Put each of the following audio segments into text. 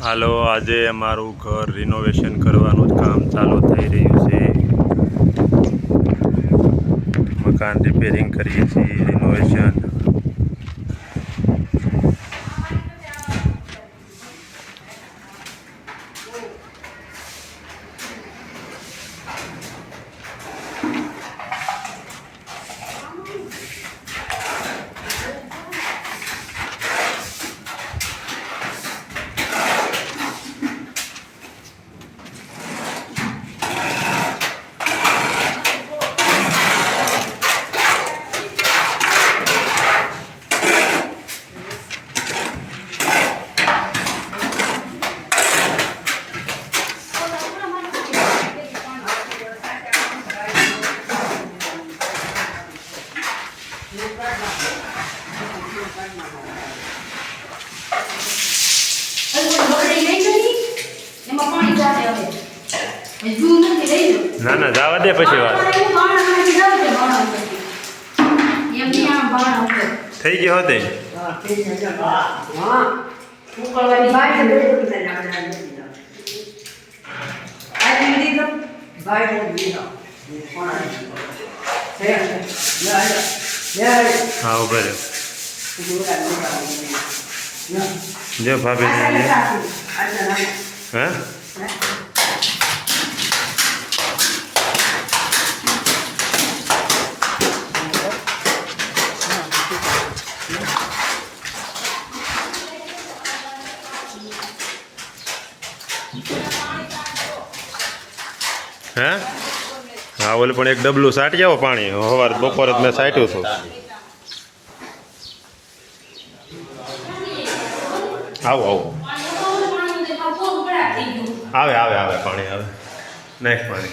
હાલો, આજે અમારું ઘર રિનોવેશન કરવાનું કામ ચાલુ થઈ રહ્યું છે. મકાન રિપેરિંગ કરીએ છીએ રિનોવેશન ના ના જવા પછી વાત. થઈ ગયો છે બે. હા ઊભા રહ્યો જો ભાભી હે? હે? હા ઓલે પણ એક ડબલું સાટી આવો પાણી. સવાર બપોરે મેં સાટ્યું હતું આવો આવો. આવે આવે આવે પાણી, આવે. નાખ પાણી.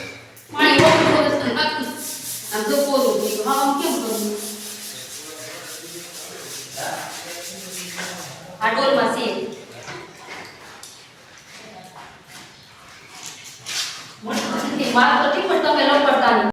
પાણી పుస్తకం వెలువడతాను